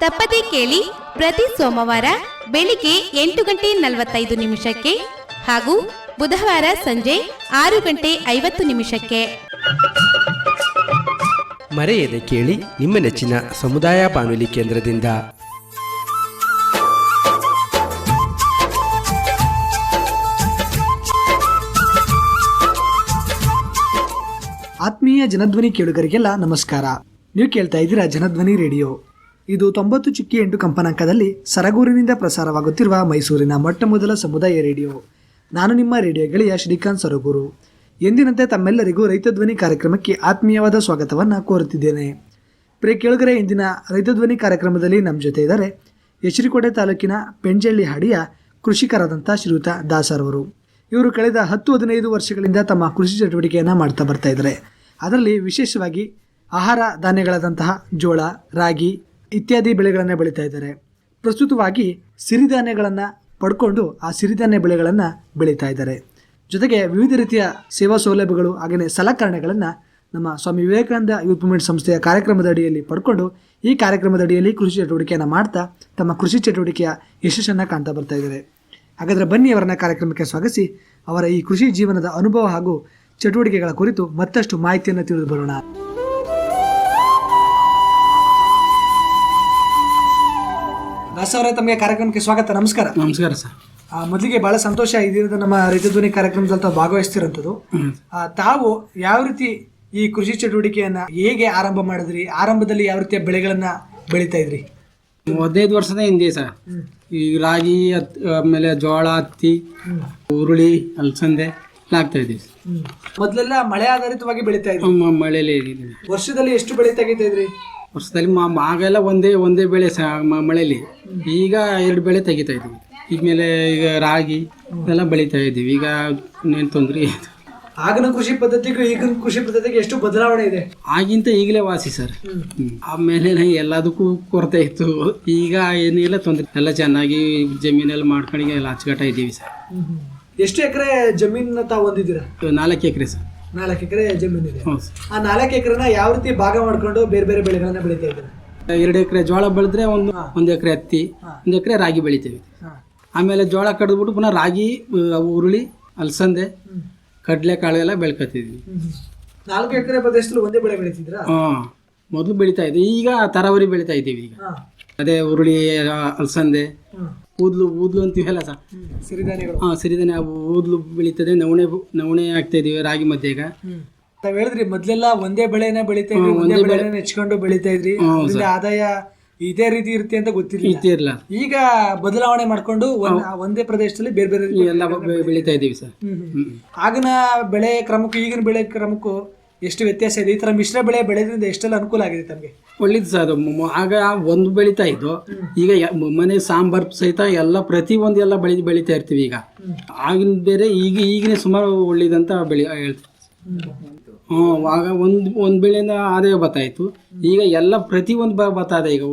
ತಪ್ಪದೇ ಕೇಳಿ ಪ್ರತಿ ಸೋಮವಾರ ಬೆಳಿಗ್ಗೆ ಎಂಟು ಗಂಟೆ ನಲವತ್ತೈದು ನಿಮಿಷಕ್ಕೆ ಹಾಗೂ ಬುಧವಾರ ಸಂಜೆ ಆರು ಗಂಟೆ ಐವತ್ತು ನಿಮಿಷಕ್ಕೆ. ಮರೆಯದೆ ಕೇಳಿ ನಿಮ್ಮ ನೆಚ್ಚಿನ ಸಮುದಾಯ ಬಾನುಲಿ ಕೇಂದ್ರದಿಂದ. ಆತ್ಮೀಯ ಜನಧ್ವನಿ ಕೇಳುಗರಿಗೆಲ್ಲ ನಮಸ್ಕಾರ. ನೀವು ಕೇಳ್ತಾ ಇದ್ದೀರಾ ಜನಧ್ವನಿ ರೇಡಿಯೋ. ಇದು ತೊಂಬತ್ತು ಚುಕ್ಕಿ ಎಂಟು ಕಂಪನಾಂಕದಲ್ಲಿ ಸರಗೂರಿನಿಂದ ಪ್ರಸಾರವಾಗುತ್ತಿರುವ ಮೈಸೂರಿನ ಮೊಟ್ಟ ಮೊದಲ ಸಮುದಾಯ ರೇಡಿಯೋ. ನಾನು ನಿಮ್ಮ ರೇಡಿಯೋ ಗೆಳೆಯ ಶ್ರೀಕಾಂತ್ ಸರಗೂರು. ಎಂದಿನಂತೆ ತಮ್ಮೆಲ್ಲರಿಗೂ ರೈತಧ್ವನಿ ಕಾರ್ಯಕ್ರಮಕ್ಕೆ ಆತ್ಮೀಯವಾದ ಸ್ವಾಗತವನ್ನು ಕೋರುತ್ತಿದ್ದೇನೆ. ಪ್ರಿಯ ಕೇಳುಗರೆ, ಇಂದಿನ ರೈತ ಧ್ವನಿ ಕಾರ್ಯಕ್ರಮದಲ್ಲಿ ನಮ್ಮ ಜೊತೆ ಇದ್ದಾರೆ ಯಶರಿಕೋಟೆ ತಾಲೂಕಿನ ಪೆಂಜಳ್ಳಿ ಹಾಡಿಯ ಕೃಷಿಕರಾದಂಥ ಶ್ರೀಯುತ ದಾಸರವರು. ಇವರು ಕಳೆದ ಹತ್ತು ಹದಿನೈದು ವರ್ಷಗಳಿಂದ ತಮ್ಮ ಕೃಷಿ ಚಟುವಟಿಕೆಯನ್ನು ಮಾಡ್ತಾ ಬರ್ತಾ ಇದ್ದಾರೆ. ಅದರಲ್ಲಿ ವಿಶೇಷವಾಗಿ ಆಹಾರ ಧಾನ್ಯಗಳಾದಂತಹ ಜೋಳ, ರಾಗಿ ಇತ್ಯಾದಿ ಬೆಳೆಗಳನ್ನು ಬೆಳೀತಾ ಇದ್ದಾರೆ. ಪ್ರಸ್ತುತವಾಗಿ ಸಿರಿಧಾನ್ಯಗಳನ್ನು ಪಡ್ಕೊಂಡು ಆ ಸಿರಿಧಾನ್ಯ ಬೆಳೆಗಳನ್ನು ಬೆಳೀತಾ ಇದ್ದಾರೆ. ಜೊತೆಗೆ ವಿವಿಧ ರೀತಿಯ ಸೇವಾ ಸೌಲಭ್ಯಗಳು ಹಾಗೆಯೇ ಸಲಕರಣೆಗಳನ್ನು ನಮ್ಮ ಸ್ವಾಮಿ ವಿವೇಕಾನಂದ ಯೂತ್ ಮೂವ್ಮೆಂಟ್ ಸಂಸ್ಥೆಯ ಕಾರ್ಯಕ್ರಮದ ಅಡಿಯಲ್ಲಿ ಪಡ್ಕೊಂಡು ಈ ಕಾರ್ಯಕ್ರಮದ ಅಡಿಯಲ್ಲಿ ಕೃಷಿ ಚಟುವಟಿಕೆಯನ್ನು ಮಾಡ್ತಾ ತಮ್ಮ ಕೃಷಿ ಚಟುವಟಿಕೆಯ ಯಶಸ್ಸನ್ನು ಕಾಣ್ತಾ ಬರ್ತಾ ಇದ್ದಾರೆ ಹಾಗಾದರೆ ಬನ್ನಿ ಅವರನ್ನ ಕಾರ್ಯಕ್ರಮಕ್ಕೆ ಸ್ವಾಗತಿಸಿ. ಅವರ ಈ ಕೃಷಿ ಜೀವನದ ಅನುಭವ ಹಾಗೂ ಚಟುವಟಿಕೆಗಳ ಕುರಿತು ಮತ್ತಷ್ಟು ಮಾಹಿತಿಯನ್ನು ತಿಳಿದು ಬರೋಣ. ದಾಸ ಅವರೇ ತಮಗೆ ಕಾರ್ಯಕ್ರಮಕ್ಕೆ ಸ್ವಾಗತ ನಮಸ್ಕಾರ. ನಮಸ್ಕಾರ ಸರ್. ಮೊದಲಿಗೆ ಬಹಳ ಸಂತೋಷ ಇದಿರೋದು ನಮ್ಮ ರೈತಧ್ವನಿ ಕಾರ್ಯಕ್ರಮದಲ್ಲಿ ತಾವು ಭಾಗವಹಿಸ್ತಿರೋಂಥದ್ದು. ತಾವು ಯಾವ ರೀತಿ ಈ ಕೃಷಿ ಚಟುವಟಿಕೆಯನ್ನ ಹೇಗೆ ಆರಂಭ ಮಾಡಿದ್ರಿ? ಆರಂಭದಲ್ಲಿ ಯಾವ ರೀತಿಯ ಬೆಳೆಗಳನ್ನ ಬೆಳೀತಾ ಇದ್ರಿ? ಹದಿನೈದು ವರ್ಷದ ಹಿಂದೆ ಸರ್. ಈ ರಾಗಿ ಹತ್- ಆಮೇಲೆ ಜೋಳ ಹತ್ತಿ ಹುರುಳಿ ಅಲಸಂದೆ ಆಗ್ತಾ ಇದ್ದೀವಿ ಸರ್. ಮೊದಲೆಲ್ಲ ಮಳೆ ಆಧಾರಿತವಾಗಿ ಬೆಳೀತಾ ಇದ್ರಿ. ಮ- ಮಳೆಯಲ್ಲಿ ಇದ್ದೀವಿ. ವರ್ಷದಲ್ಲಿ ಎಷ್ಟು ಬೆಳೆ ತೆಗಿತಾ ಇದ್ರಿ? ವರ್ಷದಲ್ಲಿ ಆಗೆಲ್ಲ ಒಂದೇ ಒಂದೇ ಬೆಳೆ ಸ ಮ- ಮಳೆಯಲ್ಲಿ ಈಗ ಎರಡು ಬೆಳೆ ತೆಗಿತಾ ಇದ್ದೀವಿ. ಈಗ ಮೇಲೆ ಈಗ ರಾಗಿ ಎಲ್ಲ ಬೆಳೀತಾ ಇದ್ದೀವಿ. ಈಗ ಏನು ತೊಂದರೆ ಆಗಿನ ಕೃಷಿ ಪದ್ಧತಿಗೂ ಈಗಿನ ಕೃಷಿ ಪದ್ಧತಿಗೆ ಎಷ್ಟು ಬದಲಾವಣೆ ಇದೆ? ಆಗಿಂತ ಈಗಲೇ ವಾಸಿ ಸರ್. ಆಮೇಲೆ ಎಲ್ಲದಕ್ಕೂ ಕೊರತೆ ಇತ್ತು. ಈಗ ಏನಿಲ್ಲ ತೊಂದರೆ. ಎಲ್ಲ ಚೆನ್ನಾಗಿ ಜಮೀನೆಲ್ಲ ಮಾಡ್ಕೊಂಡು ಎಲ್ಲ ಅಚ್ಚುಕಟ್ಟ ಇದ್ದೀವಿ ಸರ್. ಎಷ್ಟು ಎಕರೆ ಜಮೀನ ತಾವು ಹೊಂದಿದ್ದೀರಾ? ನಾಲ್ಕು ಎಕರೆ ಸರ್. ನಾಲ್ಕು ಎಕರೆ ಜಮೀನು ಇದೆ. ಹ್ಞೂ ಸರ್ ಆ ನಾಲ್ಕು ಎಕರೆನ ಯಾವ ರೀತಿ ಭಾಗ ಮಾಡ್ಕೊಂಡು ಬೇರೆ ಬೇರೆ ಬೆಳೆಗಳನ್ನ ಬೆಳಿತಾ ಇದ್ದಾರೆ? ಎರಡು ಎಕರೆ ಜೋಳ ಬೆಳೆದ್ರೆ ಒಂದು ಒಂದು ಎಕರೆ ಹತ್ತಿ ಒಂದು ಎಕರೆ ರಾಗಿ ಬೆಳಿತೀವಿ. ಆಮೇಲೆ ಜೋಳ ಕಡಿದ್ಬಿಟ್ಟು ಪುನಃ ರಾಗಿ ಅವು ಹುರುಳಿ ಅಲಸಂದೆ ಕಡಲೆ ಕಾಳು ಎಲ್ಲ ಬೆಳ್ಕೊತಿದ್ವಿ. ನಾಲ್ಕು ಎಕರೆ ಪ್ರದೇಶದಲ್ಲಿ ಒಂದೇ ಬೆಳೆ ಬೆಳಿತಿದ್ರಾ? ಹಾಂ. ಮೊದಲು ಬೆಳಿತಾ ಇದ್ವಿ ಈಗ ತರಾವರಿ ಬೆಳಿತಾ ಇದ್ದೀವಿ ಈಗ. ಅದೇ ಹುರುಳಿ ಅಲಸಂದೆ. ಊದ್ಲು ಊದ್ಲು ಅಂತೀವಲ್ಲ ಸರ್ ಸಿರಿಧಾನ್ಯಗಳು. ಹಾಂ ಸಿರಿಧಾನ್ಯ ಊದ್ಲು ಬೆಳೀತದೆ ನವಣೆ ನವಣೆ ಆಗ್ತಾ ಇದೀವಿ ರಾಗಿ ಮಧ್ಯೆ ಈಗ. ತಾವ್ ಹೇಳಿದ್ರಿ ಮೊದ್ಲೆಲ್ಲ ಒಂದೇ ಬೆಳೆನ ಬೆಳಿತಾ ಇದ್ರಿ ಒಂದೇ ಬೆಳೆನ ಹೆಚ್ಕೊಂಡು ಬೆಳಿತಾ ಇದ್ರಿ. ಆದಾಯ ಇದೇ ರೀತಿ ಇರುತ್ತೆ ಅಂತ ಗೊತ್ತಿರಲಿಲ್ಲ. ಇರಲಿಲ್ಲ. ಈಗ ಬದಲಾವಣೆ ಮಾಡ್ಕೊಂಡು ಒಂದ್- ಪ್ರದೇಶದಲ್ಲಿ ಬೇರೆ ಬೇರೆ ಎಲ್ಲ ಬೆಳಿತಾ ಇದೀವಿ ಸರ್. ಆಗಿನ ಬೆಳೆ ಕ್ರಮಕ್ಕೂ ಈಗಿನ ಬೆಳೆ ಕ್ರಮಕ್ಕೂ ಎಷ್ಟು ವ್ಯತ್ಯಾಸ ಇದೆ? ಈ ಥರ ಮಿಶ್ರ ಬೆಳೆ ಬೆಳೆದ್ರಿಂದ ಎಷ್ಟೆಲ್ಲ ಅನುಕೂಲ ಆಗಿದೆ ತಮಗೆ? ಒಳ್ಳೇದು ಸರ್ ಆಗ ಒಂದು ಬೆಳೀತಾ ಇದ್ದು ಈಗ ಮನೆ ಸಾಂಬಾರ್ ಸಹಿತ ಎಲ್ಲ ಪ್ರತಿ ಒಂದು ಎಲ್ಲ ಬೆಳಿ ಬೆಳೀತಾ ಇರ್ತೀವಿ ಈಗ. ಆಗಿನ ಬೇರೆ ಈಗ ಈಗಿನ ಸುಮಾರು ಒಳ್ಳೇದಂತ ಬೆಳಿ ಹೇಳ್ತೀವಿ ಹ್ಞೂ ಆಗ ಒಂದು ಒಂದು ಬೆಳೆಯಿಂದ ಆದಾಯ ಬರ್ತಾ ಇತ್ತು. ಈಗ ಎಲ್ಲ ಪ್ರತಿ ಒಂದು ಬ ಬರ್ತಾ ಇದೆ ಈಗ